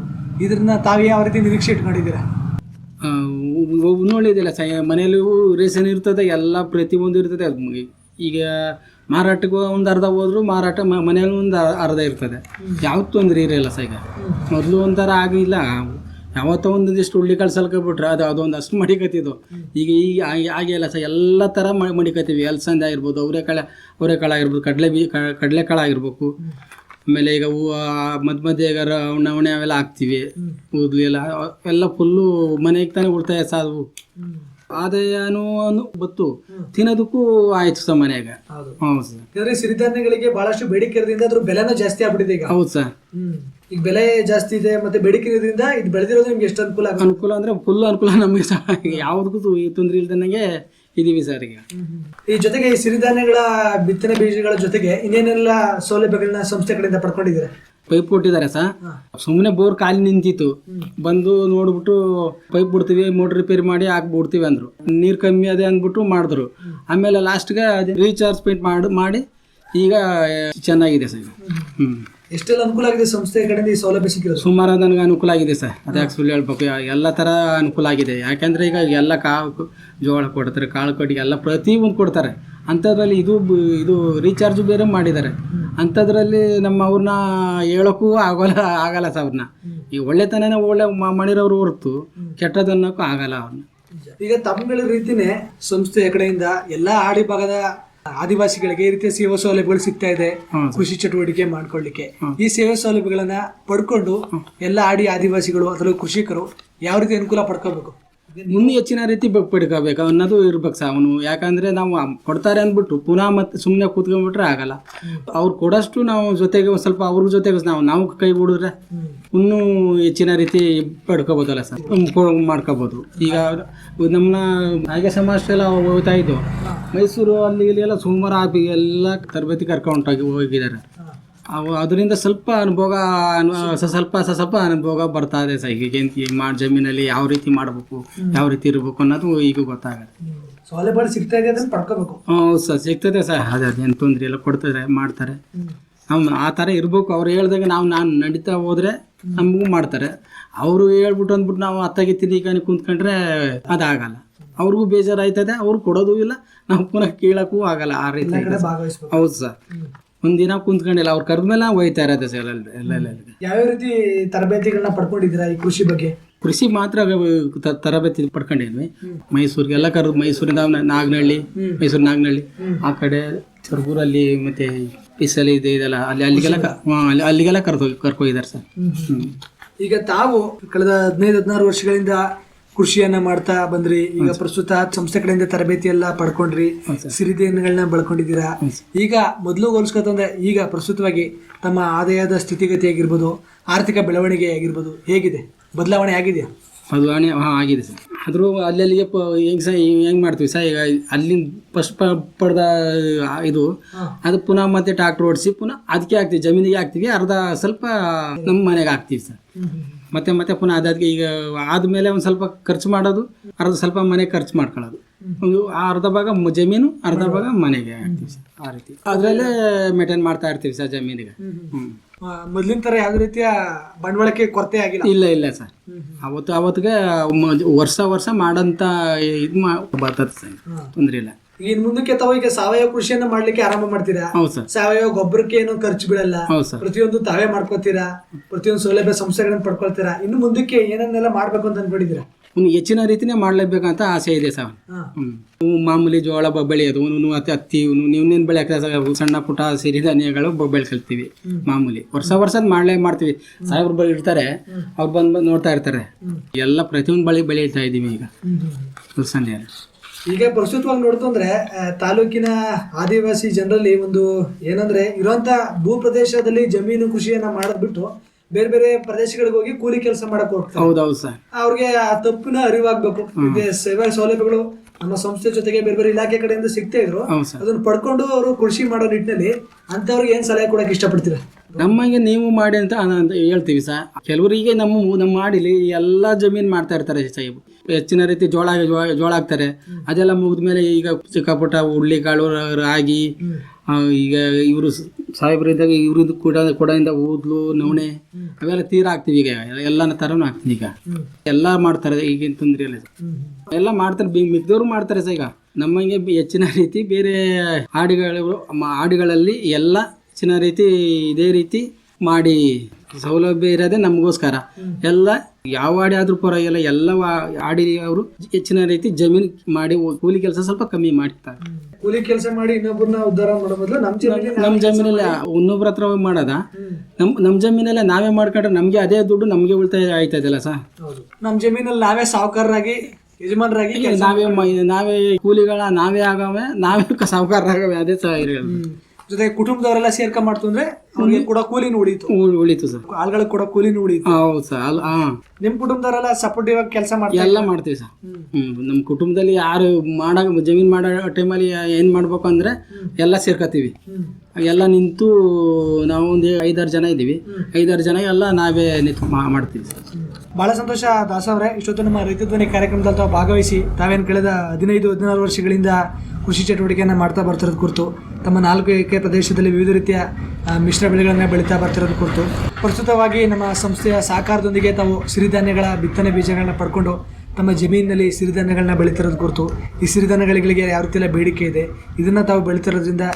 ಇದನ್ನ ತಾವು ಯಾವ ರೀತಿ ನಿರೀಕ್ಷೆ ಇಟ್ಕೊಂಡಿದ್ದೀರಾ? ನೋಡಿದಿಲ್ಲ ಸ, ಮನೆಯಲ್ಲೂ ರೇಷನ್ ಇರ್ತದೆ, ಎಲ್ಲ ಪ್ರತಿಯೊಂದು ಇರ್ತದೆ. ಅದ್ ಈಗ ಮಾರಾಟಕ್ಕೆ ಒಂದು ಅರ್ಧ ಹೋದ್ರು ಮಾರಾಟ ಮನೆಯಲ್ಲಿ ಒಂದು ಅರ್ಧ ಇರ್ತದೆ. ಯಾವ ತೊಂದರೆ ಇರಲ್ಲ ಸ ಈಗ ಮೊದಲು ಒಂಥರ ಆಗಿಲ್ಲ. ಯಾವತ್ತೋ ಒಂದೊಂದಿಷ್ಟು ಉಳ್ಳಿ ಕಳ್ಸಲ್ಕೊಬಿಟ್ರೆ ಅದು, ಅದೊಂದು ಅಷ್ಟು ಮಡಿಕತ್ತಿದ್ದು. ಈಗ ಈಗ ಆಗಿ- ಆಗಿಲ್ಲ ಸ, ಎಲ್ಲ ಥರ ಮಡಿಕತ್ತೀವಿ ಅಲಸಂದೆ ಆಗಿರ್ಬೋದು, ಅವರೆಕಾಳು ಅವರೆಕಾಳು ಆಗಿರ್ಬೋದು ಕಡಲೆ ಬೀ ಕಡಲೆ ಕಡಲೆಕಾಳು ಆಗಿರ್ಬೇಕು. ಆಮೇಲೆ ಈಗ ಹೂವು ಮಧ್ಯ ಮಧ್ಯ ಈಗ ಉಣ್ಣೆ ನವಣೆ ಅವೆಲ್ಲ ಹಾಕ್ತೀವಿ. ಕೂದಲು ಎಲ್ಲ ಎಲ್ಲ ಫುಲ್ಲು ಮನೆಗೆ ತಾನೇ ಉಳಿತಾಯ ಸಾಧು ಆದಾಯನೂ ಬತ್ತು ತಿನ್ನೋದಕ್ಕೂ ಆಯ್ತು ಸರ್ ಮನೆಯಾಗ. ಹೌದು. ಸರ್. ಯಾಕಂದ್ರೆ ಸಿರಿಧಾನ್ಯಗಳಿಗೆ ಬಹಳಷ್ಟು ಬೇಡಿಕೆ ಇರೋದ್ರಿಂದ ಅದ್ರ ಬೆಲೆನೂ ಜಾಸ್ತಿ ಆಗ್ಬಿಟ್ಟಿದೆ ಈಗ. ಹೌದು ಸರ್. ಈಗ ಬೆಲೆ ಜಾಸ್ತಿ ಇದೆ ಮತ್ತೆ ಬೇಡಿಕೆ ಇರೋದ್ರಿಂದ ಇದು ಬೆಳೆದಿರೋದು ನಿಮ್ಗೆ ಎಷ್ಟು ಅನುಕೂಲ ಅನುಕೂಲ ಅಂದ್ರೆ ಫುಲ್ ಅನುಕೂಲ ನಮಗೆ ಯಾವುದಕ್ಕೂ ಈ ತೊಂದರೆ ಇಲ್ದಂಗೆ ಇದೀವಿ ಸರ್ ಈಗ ಈ ಜೊತೆಗೆ ಈ ಸಿರಿಧಾನ್ಯಗಳ ಬಿತ್ತನೆ ಬೀಜಗಳ ಜೊತೆಗೆ ಇನ್ನೇನೆಲ್ಲ ಸೌಲಭ್ಯಗಳನ್ನ ಸಂಸ್ಥೆಗಳಿಂದ ಪಡ್ಕೊಂಡಿದ್ದಾರೆ? ಪೈಪ್ ಕೊಟ್ಟಿದ್ದಾರೆ ಸರ್. ಸುಮ್ಮನೆ ಬೋರ್ ಖಾಲಿ ನಿಂತಿತ್ತು. ಬಂದು ನೋಡ್ಬಿಟ್ಟು ಪೈಪ್ ಬಿಡ್ತೀವಿ ಮೋಟರ್ ರಿಪೇರಿ ಮಾಡಿ ಹಾಕ್ಬಿಡ್ತೀವಿ ಅಂದ್ರು. ನೀರು ಕಮ್ಮಿ ಅದೇ ಅಂದ್ಬಿಟ್ಟು ಮಾಡಿದ್ರು. ಆಮೇಲೆ ಲಾಸ್ಟ್ಗೆ ರೀಚಾರ್ಜ್ ಪೇಂಟ್ ಮಾಡಿ ಮಾಡಿ ಈಗ ಚೆನ್ನಾಗಿದೆ ಸರ್ ಈಗ. ಎಷ್ಟೆಲ್ಲ ಅನುಕೂಲ ಆಗಿದೆ ಸಂಸ್ಥೆ ಕಡೆಯಿಂದ ಈ ಸೌಲಭ್ಯ ಸಿಕ್ಕಿರೋದು? ಸುಮಾರು ನನಗೆ ಅನುಕೂಲ ಆಗಿದೆ ಸರ್. ಅದ್ಯಾಕೆ ಸುಳ್ಳು ಹೇಳ್ಬೇಕು. ಎಲ್ಲ ಥರ ಅನುಕೂಲ ಆಗಿದೆ. ಯಾಕೆಂದ್ರೆ ಈಗ ಎಲ್ಲ ಕಾಳು ಜೋಳ ಕೊಡ್ತಾರೆ ಕಾಳು ಕಡ್ಡಿ ಎಲ್ಲ ಪ್ರತಿಯೊಂದು ಕೊಡ್ತಾರೆ. ಅಂಥದ್ರಲ್ಲಿ ಇದು ಇದು ರೀಚಾರ್ಜ್ ಬೇರೆ ಮಾಡಿದ್ದಾರೆ. ಅಂಥದ್ರಲ್ಲಿ ನಮ್ಮ ಅವ್ರನ್ನ ಹೇಳೋಕ್ಕೂ ಆಗೋಲ್ಲ ಆಗಲ್ಲ ಸರ್ ಅವ್ರನ್ನ. ಈ ಒಳ್ಳೆತನನೇ ಒಳ್ಳೆ ಮಾಡಿರೋರು ಹೊರತು ಕೆಟ್ಟದನ್ನೋಕ್ಕೂ ಆಗಲ್ಲ ಅವ್ರನ್ನ. ಈಗ ತಮ್ಮಗಳ ರೀತಿನೇ ಸಂಸ್ಥೆ ಕಡೆಯಿಂದ ಎಲ್ಲ ಆಡಿ ಭಾಗದ ಆದಿವಾಸಿಗಳಿಗೆ ಈ ರೀತಿಯ ಸೇವಾ ಸೌಲಭ್ಯಗಳು ಸಿಗ್ತಾ ಇದೆ. ಕೃಷಿ ಚಟುವಟಿಕೆ ಮಾಡ್ಕೊಳ್ಳಿಕ್ಕೆ. ಈ ಸೇವಾ ಸೌಲಭ್ಯಗಳನ್ನ ಪಡ್ಕೊಂಡು ಎಲ್ಲ ಆಡಿ ಆದಿವಾಸಿಗಳು ಅದರಲ್ಲೂ ಕೃಷಿಕರು ಯಾವ ರೀತಿ ಅನುಕೂಲ ಪಡ್ಕೋಬೇಕು ಇನ್ನೂ ಹೆಚ್ಚಿನ ರೀತಿ ಪಡ್ಕೋಬೇಕು. ಅನ್ನೋದು ಇರ್ಬೇಕು ಸರ್ ಅವನು. ಯಾಕಂದ್ರೆ ನಾವು ಕೊಡ್ತಾರೆ ಅಂದ್ಬಿಟ್ಟು ಪುನಃ ಮತ್ತೆ ಸುಮ್ಮನೆ ಕೂತ್ಕೊಂಡ್ಬಿಟ್ರೆ ಆಗಲ್ಲ. ಅವ್ರು ಕೊಡೋಷ್ಟು ನಾವು ಜೊತೆಗೆ ಸ್ವಲ್ಪ ಅವ್ರ ಜೊತೆಗೆ ನಾವು ನಾವು ಕೈ ಹೂಡಿದ್ರೆ ಇನ್ನೂ ಹೆಚ್ಚಿನ ರೀತಿ ಪಡ್ಕೋಬೋದಲ್ಲ ಸರ್. ಮಾಡ್ಕೋಬೋದು. ಈಗ ನಮ್ಮ ಹಾಗೆ ಸಮಾಜ ಎಲ್ಲ ಹೋಗ್ತಾ ಇದ್ದು ಮೈಸೂರು ಅಲ್ಲಿ ಇಲ್ಲಿ ಎಲ್ಲ ಸುಮಾರು ಆಗಿ ಎಲ್ಲ ತರಬೇತಿ ಕರ್ಕೊಂಡು ಹೋಗಿದ್ದಾರೆ. ಅವು ಅದರಿಂದ ಸ್ವಲ್ಪ ಅನುಭೋಗ ಸ್ವಲ್ಪ ಸ- ಸ್ವಲ್ಪ ಅನುಭೋಗ ಬರ್ತಾ ಇದೆ ಸರ್. ಈಗ ಏನ್- ಈ ಮಾ ಜಮೀನಲ್ಲಿ ಯಾವ ರೀತಿ ಮಾಡಬೇಕು ಯಾವ ರೀತಿ ಇರಬೇಕು ಅನ್ನೋದು ಈಗ ಗೊತ್ತಾಗುತ್ತೆ. ಸೌಲಭ್ಯಗಳು ಸಿಗ್ತಾ ಇದೆ ಅದನ್ನ ಪಡ್ಕೋಬೇಕು. ಹೌದು ಸರ್ ಸಿಗ್ತದೆ ಸರ್. ಅದೇ ಅದೇನು ತೊಂದರೆ ಎಲ್ಲ ಕೊಡ್ತಾರೆ ಮಾಡ್ತಾರೆ. ನಾವು ಆ ಥರ ಇರಬೇಕು. ಅವ್ರು ಹೇಳ್ದಾಗ ನಾವು ನಾನು ನಡೀತಾ ಹೋದ್ರೆ ನಮಗೂ ಮಾಡ್ತಾರೆ. ಅವರು ಹೇಳ್ಬಿಟ್ಟು ಅಂದ್ಬಿಟ್ಟು ನಾವು ಅತ್ತಾಗೆ ತಿರುಗಿ ಕುಂತ್ಕೊಂಡ್ರೆ ಅದಾಗಲ್ಲ. ಅವ್ರಿಗೂ ಬೇಜಾರಾಯ್ತದೆ ಅವ್ರು ಕೊಡೋದು ಇಲ್ಲ. ನಾವು ಪುನಃ ಕೇಳಕ್ಕೂ ಆಗಲ್ಲ ಆ ರೀತಿ ಹೌದು ಸರ್. ಒಂದಿನ ಕುಂತ್ಕೊಂಡಿಲ್ಲ ಅವ್ರು ಕರೆದ್ಮೇಲೆ ನಾವು ಹೋಯ್ತಾ ಇರೋದು ಸರ್ ಎಲ್ಲ ಎಲ್ಲ ಎಲ್ಲ ಯಾವ್ಯಾವ ರೀತಿ ತರಬೇತಿಗಳನ್ನ ಪಡ್ಕೊಂಡಿದ್ದೀರಾ ಈ ಕೃಷಿ ಬಗ್ಗೆ? ಕೃಷಿ ಮಾತ್ರ ತ- ತರಬೇತಿ ಪಡ್ಕೊಂಡಿದ್ವಿ. ಮೈಸೂರಿಗೆ ಎಲ್ಲ ಕರೆದು ಮೈಸೂರಿಂದ ನ- ನಾಗನಹಳ್ಳಿ ಮೈಸೂರು ನಾಗನಹಳ್ಳಿ ಆ ಕಡೆ ಚರ್ಬೂರಲ್ಲಿ ಮತ್ತೆ ಪಿಸಲಿ ಇದೆ ಇದೆಲ್ಲ ಅಲ್ಲಿ ಅಲ್ಲಿಗೆಲ್ಲ ಕ- ಅಲ್ಲಿ ಅಲ್ಲಿಗೆಲ್ಲ ಕರ್ಕೊ ಕರ್ಕೊಗಿದ್ದಾರೆ ಸರ್. ಈಗ ತಾವು ಕಳೆದ ಹದಿನೈದು ಹದಿನಾರು ವರ್ಷಗಳಿಂದ ಕೃಷಿಯನ್ನ ಮಾಡ್ತಾ ಬಂದ್ರಿ. ಈಗ ಪ್ರಸ್ತುತ ಸಂಸ್ಥೆ ಕಡೆಯಿಂದ ತರಬೇತಿ ಎಲ್ಲ ಪಡ್ಕೊಂಡ್ರಿ ಸಿರಿಧಾನ್ಯಗಳನ್ನ ಬಳ್ಕೊಂಡಿದ್ದೀರಾ? ಈಗ ಮೊದಲು ಹೋಲಿಸ್ಕೊತಂದ್ರೆ ಈಗ ಪ್ರಸ್ತುತವಾಗಿ ತಮ್ಮ ಆದಾಯದ ಸ್ಥಿತಿಗತಿ ಆಗಿರ್ಬೋದು ಆರ್ಥಿಕ ಬೆಳವಣಿಗೆ ಆಗಿರ್ಬೋದು ಹೇಗಿದೆ? ಬದಲಾವಣೆ ಆಗಿದೆಯಾ? ಬದಲಾವಣೆ ಹಾಂ ಆಗಿದೆ ಸರ್. ಆದರೂ ಅಲ್ಲಲ್ಲಿಗೆ ಪ ಹೆಂಗೆ ಸಹ ಹೆಂಗೆ ಮಾಡ್ತೀವಿ ಸರ್? ಈಗ ಅಲ್ಲಿಂದ ಫಸ್ಟ್ ಪಡೆದ ಇದು ಅದು ಪುನಃ ಮತ್ತೆ ಟ್ರಾಕ್ಟರ್ ಓಡಿಸಿ ಪುನಃ ಅದಕ್ಕೆ ಹಾಕ್ತೀವಿ ಜಮೀನಿಗೆ ಹಾಕ್ತೀವಿ ಅರ್ಧ ಸ್ವಲ್ಪ ನಮ್ಮ ಮನೆಗೆ ಹಾಕ್ತೀವಿ ಸರ್. ಮತ್ತೆ ಮತ್ತೆ ಪುನಃ ಅದಾದ್ಗೆ ಈಗ ಆದಮೇಲೆ ಒಂದು ಸ್ವಲ್ಪ ಖರ್ಚು ಮಾಡೋದು ಅರ್ಧ ಸ್ವಲ್ಪ ಮನೆ ಖರ್ಚು ಮಾಡ್ಕೊಳ್ಳೋದು. ಒಂದು ಅರ್ಧ ಭಾಗ ಜಮೀನು ಅರ್ಧ ಭಾಗ ಮನೆಗೆ ಹಾಕ್ತೀವಿ ಸರ್. ಆ ರೀತಿ. ಅದರಲ್ಲೇ ಮೇಂಟೈನ್ ಮಾಡ್ತಾ ಇರ್ತೀವಿ ಸರ್ ಜಮೀನಿಗೆ. ಹ್ಞೂ ಆ, ಮೊದ್ಲಿನ ತರ ಯಾವ ರೀತಿಯ ಬಂಡವಾಳಕ್ಕೆ ಕೊರತೆ ಆಗಿಲ್ಲ? ಇಲ್ಲ ಇಲ್ಲ ಸರ್. ಅವತ್ತು ಅವತ್ತಿಗೆ ವರ್ಷ ವರ್ಷ ಮಾಡಂತ ಇದು ಬರ್ತದೆ ಸರ್. ತೊಂದರೆ ಇಲ್ಲ. ಇನ್ ಮುಂದಕ್ಕೆ ತಾವು ಈಗ ಸಾವಯವ ಕೃಷಿಯನ್ನ ಮಾಡ್ಲಿಕ್ಕೆ ಆರಂಭ ಮಾಡ್ತೀರಾ? ಹೌದು ಸರ್. ಸಾವಯವ ಗೊಬ್ಬರಕ್ಕೆ ಏನು ಖರ್ಚು ಬಿಡಲ್ಲ. ಹೌದು ಸರ್. ಪ್ರತಿಯೊಂದು ತಾವೇ ಮಾಡ್ಕೋತೀರಾ? ಪ್ರತಿಯೊಂದು ಸೌಲಭ್ಯ ಸಂಸ್ಥೆಗಳನ್ನ ಪಡ್ಕೊಳ್ತೀರಾ? ಇನ್ನು ಮುಂದಕ್ಕೆ ಏನನ್ನೆಲ್ಲ ಮಾಡ್ಬೇಕು ಅಂತ ಅನ್ಕೊಂಡಿದ್ದೀರಾ? ಹೆಚ್ಚಿನ ರೀತಿನೇ ಮಾಡ್ಲೇಬೇಕಂತ ಆಸೆ ಇದೆ ಸರ್. ಮಾಮೂಲಿ ಜೋಳ ಬೆಳೆಯೋದು ಒಂದು ಮತ್ತೆ ಹತ್ತಿ ಇವ್ನು ಬೆಳೆ ಸಣ್ಣ ಪುಟ್ಟ ಸಿರಿಧಾನ್ಯಗಳು ಬೆಳ್ಕೊಳ್ತೀವಿ ಮಾಮೂಲಿ. ವರ್ಷ ವರ್ಷದ ಮಾಡ್ಲೇ ಮಾಡ್ತೀವಿ. ಸಾಹೇಬ್ರು ಬಳಿ ಇರ್ತಾರೆ ಅವ್ರು ಬಂದು ಬಂದು ನೋಡ್ತಾ ಇರ್ತಾರೆ. ಎಲ್ಲ ಪ್ರತಿಯೊಂದು ಬಳಿ ಬೆಳೀತಾ ಇದೀವಿ ಈಗ. ಸಂಜೆ ಈಗ ಪ್ರಸ್ತುತವಾಗಿ ನೋಡ್ತಂದ್ರೆ ಅಂದ್ರೆ ತಾಲೂಕಿನ ಆದಿವಾಸಿ ಜನರಲ್ಲಿ ಒಂದು ಏನಂದ್ರೆ ಇರುವಂತ ಭೂ ಪ್ರದೇಶದಲ್ಲಿ ಜಮೀನು ಕೃಷಿಯನ್ನ ಮಾಡದ್ಬಿಟ್ಟು ಬೇರೆ ಬೇರೆ ಪ್ರದೇಶಗಳಿಗೆ ಹೋಗಿ ಕೂಲಿ ಕೆಲಸ ಮಾಡಕ್ ಹೋಗ್ತಾರೆ. ಹೌದೌದು ಸರ್. ಅವ್ರಿಗೆ ಆ ತಪ್ಪಿನ ಅರಿವಾಗ್ಬೇಕು. ಸೇವಾ ಸೌಲಭ್ಯಗಳು ನಮ್ಮ ಸಂಸ್ಥೆ ಜೊತೆಗೆ ಬೇರೆ ಬೇರೆ ಇಲಾಖೆ ಕಡೆಯಿಂದ ಸಿಗ್ತಾ ಇದ್ರು. ಹೌದು ಸರ್. ಅದನ್ನ ಪಡ್ಕೊಂಡು ಅವರು ಕೃಷಿ ಮಾಡೋ ನಿಟ್ಟಿನಲ್ಲಿ ಅಂತವ್ರಿಗೆ ಏನ್ ಸಲಹೆ ಕೊಡಕ್ ಇಷ್ಟಪಡ್ತೀರಾ? ನಮಗೆ ನೀವು ಮಾಡಿ ಅಂತ ಹೇಳ್ತೀವಿ ಸರ್ ಕೆಲವರಿಗೆ ನಮ್ಮ ನಮ್ಮ ಮಾಡಿಲಿ ಎಲ್ಲ ಜಮೀನು ಮಾಡ್ತಾ ಇರ್ತಾರೆ ಸಾಹೇಬ್. ಹೆಚ್ಚಿನ ರೀತಿ ಜೋಳ ಜೋಳ ಹಾಕ್ತಾರೆ. ಅದೆಲ್ಲ ಮುಗಿದ್ಮೇಲೆ ಈಗ ಚಿಕ್ಕಪುಟ್ಟ ಹುಳ್ಳಿ ಕಾಳು ರಾಗಿ ಈಗ ಇವರು ಸಾಹೇಬ್ರಿದ್ದಾಗ ಇವ್ರದ್ದು ಕೂಡ ಕೊಡದಿಂದ ಊದ್ಲು ನವಣೆ ಅವೆಲ್ಲ ತೀರ ಹಾಕ್ತೀವಿ ಈಗ. ಎಲ್ಲನ ಥರನೂ ಹಾಕ್ತೀವಿ ಈಗ. ಎಲ್ಲ ಮಾಡ್ತಾರೆ ಈಗಿನ ತೊಂದರೆ ಇಲ್ಲ ಎಲ್ಲ ಮಾಡ್ತಾರೆ ಮಿಕ್ದವ್ರು ಮಾಡ್ತಾರೆ ಸಹ ಈಗ. ನಮ್ಮಂಗೆ ಹೆಚ್ಚಿನ ರೀತಿ ಬೇರೆ ಹಾಡುಗಳು ಹಾಡುಗಳಲ್ಲಿ ಎಲ್ಲ ಹೆಚ್ಚಿನ ರೀತಿ ಇದೇ ರೀತಿ ಮಾಡಿ ಸೌಲಭ್ಯ ಇರೋದೇ ನಮಗೋಸ್ಕರ. ಎಲ್ಲ ಯಾವ ಆಡಿ ಆದ್ರೂ ಪರವಾಗಿಲ್ಲ ಎಲ್ಲ ಆಡಿ ಅವರು ಹೆಚ್ಚಿನ ರೀತಿ ಜಮೀನು ಮಾಡಿ ಕೂಲಿ ಕೆಲಸ ಸ್ವಲ್ಪ ಕಮ್ಮಿ ಮಾಡ್ತಾರೆ. ಕೂಲಿ ಕೆಲಸ ಮಾಡಿ ಇನ್ನೊಬ್ಬರನ್ನ ಉದ್ಧಾರ ಮಾಡೋ ಬದಲು ನಮ್ ನಮ್ಮ ಜಮೀನಲ್ಲಿ ಇನ್ನೊಬ್ರ ಹತ್ರ ಮಾಡೋದ? ನಮ್ಮ ನಮ್ಮ ಜಮೀನಲ್ಲೇ ನಾವೇ ಮಾಡ್ಕೊಂಡ್ರೆ ನಮಗೆ ಅದೇ ದುಡ್ಡು ನಮಗೆ ಉಳಿತಾಯ ಆಯ್ತದಲ್ಲ ಸರ್? ಹೌದು. ನಮ್ ಜಮೀನಲ್ಲಿ ನಾವೇ ಸಾಹುಕಾರರಾಗಿ ಯಜಮಾನರಾಗಿ ನಾವೇ ನಾವೇ ಕೂಲಿಗಳ ನಾವೇ ಆಗವೆ ನಾವೇ ಸಾವುಕಾರರಾಗವೆ ಅದೇ ಸಹ ಇರೋದು. ಜೊತೆಗೆ ಕುಟುಂಬದವರೆಲ್ಲ ಸೇರ್ಕೊಂಡ್ ಮಾಡ್ತು ಅಂದ್ರೆ ಅವ್ರಿಗೆ ಕೂಡ ಕೂಲಿನ ಉಳಿತು ಉಳಿತು ಉಳೀತು ಸರ್. ಆಳ್ಗಳಿಗೆ ಕೂಡ ಕೂಲಿನ ಉಳಿತು ಹೌದು ಸರ್. ಅಲ್ಲ ಹಾ. ನಿಮ್ ಕುಟುಂಬದವರೆಲ್ಲ ಸಪೋರ್ಟಿವ್ ಆಗಿ ಕೆಲಸ ಮಾಡ್ತಾರೆ ಎಲ್ಲ ಮಾಡ್ತೀವಿ ಸರ್. ಹ್ಮ್. ನಮ್ಮ ಕುಟುಂಬದಲ್ಲಿ ಯಾರು ಮಾಡ ಜಮೀನ್ ಮಾಡೋ ಟೈಮಲ್ಲಿ ಏನ್ ಮಾಡ್ಬೇಕು ಅಂದ್ರೆ ಎಲ್ಲ ಸೇರ್ಕೋತೀವಿ ಎಲ್ಲ ನಿಂತು ನಾವು ಒಂದು ಐದಾರು ಜನ ಇದ್ದೀವಿ. ಐದಾರು ಜನ ಎಲ್ಲ ನಾವೇ ನಿಂತು ಮಾ- ಮಾಡ್ತೀವಿ ಸರ್. ಬಹಳ ಸಂತೋಷ ದಾಸ ಅವರೇ ಇಷ್ಟೊತ್ತು ನಮ್ಮ ರೈತ ಧ್ವನಿ ಕಾರ್ಯಕ್ರಮದಲ್ಲಿ ತಾವು ಭಾಗವಹಿಸಿ ತಾವೇನು ಕಳೆದ ಹದಿನೈದು ಹದಿನಾರು ವರ್ಷಗಳಿಂದ ಕೃಷಿ ಚಟುವಟಿಕೆಯನ್ನು ಮಾಡ್ತಾ ಬರ್ತಿರೋದು ಕುರಿತು ತಮ್ಮ ನಾಲ್ಕು ಎಕರೆ ಪ್ರದೇಶದಲ್ಲಿ ವಿವಿಧ ರೀತಿಯ ಮಿಶ್ರ ಬೆಳೆಗಳನ್ನು ಬೆಳೀತಾ ಬರ್ತಿರೋದು ಕುರಿತು ಪ್ರಸ್ತುತವಾಗಿ ನಮ್ಮ ಸಂಸ್ಥೆಯ ಸಹಕಾರದೊಂದಿಗೆ ತಾವು ಸಿರಿಧಾನ್ಯಗಳ ಬಿತ್ತನೆ ಬೀಜಗಳನ್ನ ಪಡ್ಕೊಂಡು, ತಮ್ಮ ಜಮೀನಿನಲ್ಲಿ ಸಿರಿಧಾನ್ಯಗಳನ್ನ ಬೆಳೀತಿರೋದು ಕುರಿತು ಈ ಸಿರಿಧಾನ್ಯಗಳಿಗೆ ಯಾವ ರೀತಿಯ ಬೇಡಿಕೆ ಇದೆ? ಇದನ್ನು ತಾವು ಬೆಳೀತಿರೋದ್ರಿಂದ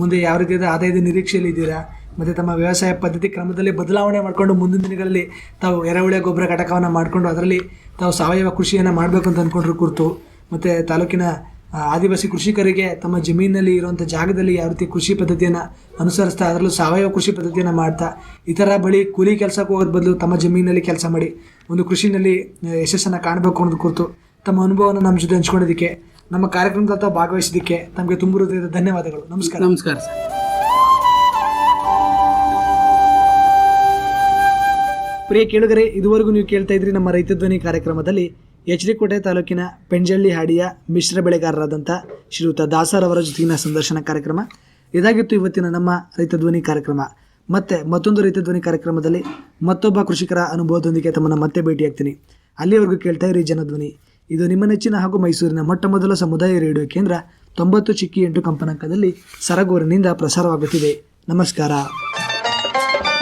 ಮುಂದೆ ಯಾವ ರೀತಿಯಾದ ಆದಾಯದ ನಿರೀಕ್ಷೆಯಲ್ಲಿ ಇದ್ದೀರಾ? ಮತ್ತು ತಮ್ಮ ವ್ಯವಸಾಯ ಪದ್ಧತಿ ಕ್ರಮದಲ್ಲಿ ಬದಲಾವಣೆ ಮಾಡಿಕೊಂಡು ಮುಂದಿನ ದಿನಗಳಲ್ಲಿ ತಾವು ಎರೆಹುಳ ಗೊಬ್ಬರ ಘಟಕವನ್ನು ಮಾಡಿಕೊಂಡು, ಅದರಲ್ಲಿ ತಾವು ಸಾವಯವ ಕೃಷಿಯನ್ನು ಮಾಡಬೇಕು ಅಂತ ಅಂದ್ಕೊಂಡ್ರು ಕುರಿತು ಮತ್ತು ತಾಲೂಕಿನ ಆದಿವಾಸಿ ಕೃಷಿಕರಿಗೆ ತಮ್ಮ ಜಮೀನಿನಲ್ಲಿ ಇರುವಂಥ ಜಾಗದಲ್ಲಿ ಯಾವ ರೀತಿ ಕೃಷಿ ಪದ್ಧತಿಯನ್ನು ಅನುಸರಿಸ್ತಾ ಅದರಲ್ಲೂ ಸಾವಯವ ಕೃಷಿ ಪದ್ಧತಿಯನ್ನು ಮಾಡ್ತಾ ಇತರ ಬಳಿ ಕೂಲಿ ಕೆಲಸಕ್ಕೆ ಹೋಗೋದ್ ಬದಲು ತಮ್ಮ ಜಮೀನಿನಲ್ಲಿ ಕೆಲಸ ಮಾಡಿ ಒಂದು ಕೃಷಿನಲ್ಲಿ ಯಶಸ್ಸನ್ನು ಕಾಣಬೇಕು ಅನ್ನೋದು ಕುರಿತು ತಮ್ಮ ಅನುಭವವನ್ನು ನಮ್ಮ ಜೊತೆ ಹಂಚ್ಕೊಂಡಿದ್ದಕ್ಕೆ ನಮ್ಮ ಕಾರ್ಯಕ್ರಮದಲ್ಲಿ ತಾವು ಭಾಗವಹಿಸಿದ್ದಕ್ಕೆ ತಮಗೆ ತುಂಬ ಹೃದಯದ ಧನ್ಯವಾದಗಳು. ನಮಸ್ಕಾರ. ನಮಸ್ಕಾರ ಸರ್. ಪ್ರಿಯ ಕೇಳುಗರೆ ಇದುವರೆಗೂ ನೀವು ಕೇಳ್ತಾ ಇದ್ರಿ ನಮ್ಮ ರೈತ ಧ್ವನಿ ಕಾರ್ಯಕ್ರಮದಲ್ಲಿ ಎಚ್ ತಾಲೂಕಿನ ಪೆಂಜಳ್ಳಿ ಹಾಡಿಯ ಮಿಶ್ರ ಬೆಳೆಗಾರರಾದಂಥ ಶ್ರೀಯುತ ದಾಸರವರ ಜೊತೆಗಿನ ಸಂದರ್ಶನ ಕಾರ್ಯಕ್ರಮ. ಇದಾಗಿತ್ತು ಇವತ್ತಿನ ನಮ್ಮ ರೈತ ಧ್ವನಿ ಕಾರ್ಯಕ್ರಮ. ಮತ್ತೆ ಮತ್ತೊಂದು ರೈತ ಧ್ವನಿ ಕಾರ್ಯಕ್ರಮದಲ್ಲಿ ಮತ್ತೊಬ್ಬ ಕೃಷಿಕರ ಅನುಭವದೊಂದಿಗೆ ತಮ್ಮನ್ನು ಮತ್ತೆ ಭೇಟಿಯಾಗ್ತೀನಿ. ಅಲ್ಲಿವರೆಗೂ ಕೇಳ್ತಾ ಇರಿ ಜನಧ್ವನಿ. ಇದು ನಿಮ್ಮ ನೆಚ್ಚಿನ ಹಾಗೂ ಮೈಸೂರಿನ ಮೊಟ್ಟ ಮೊದಲ ಸಮುದಾಯ ರೇಡಿಯೋ ಕೇಂದ್ರ ತೊಂಬತ್ತು ಚಿಕ್ಕಿ ಎಂಟು ಕಂಪನಾಂಕದಲ್ಲಿ ಸರಗೂರಿನಿಂದ ಪ್ರಸಾರವಾಗುತ್ತಿದೆ. ನಮಸ್ಕಾರ.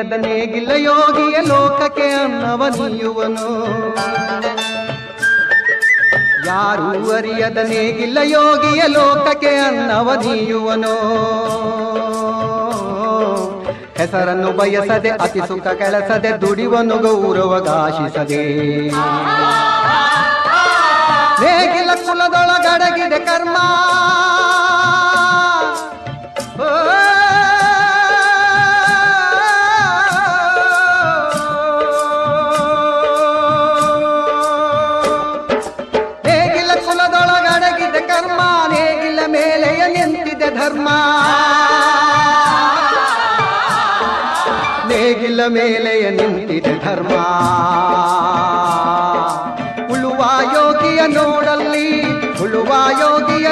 ಅರಿಯದ ನೇಗಿಲ್ಲ ಯೋಗಿಯ ಲೋಕಕ್ಕೆ ಅನ್ನವ ನೀಯುವನು. ಯಾರೂ ಅರಿಯದ ನೇಗಿಲ್ಲ ಯೋಗಿಯ ಲೋಕಕ್ಕೆ ಅನ್ನವ ನೀಯುವನು. ಹೆಸರನ್ನು ಬಯಸದೆ ಅತಿ ಸುಖ ಕೆಲಸದೆ ದುಡಿವನು ಗೌರವಗಾಶಿಸದೆ ನೇಗಿಲ ಕುಲದೊಳಗಡಗಿದೆ ಕರ್ಮ. ಮೇಲೆಯ ನಿಂತಿದೆ ಧರ್ಮ. ಉಳುವ ಯೋಗಿಯ ನೋಡಲ್ಲಿ ಉಳುವ ಯೋಗಿಯ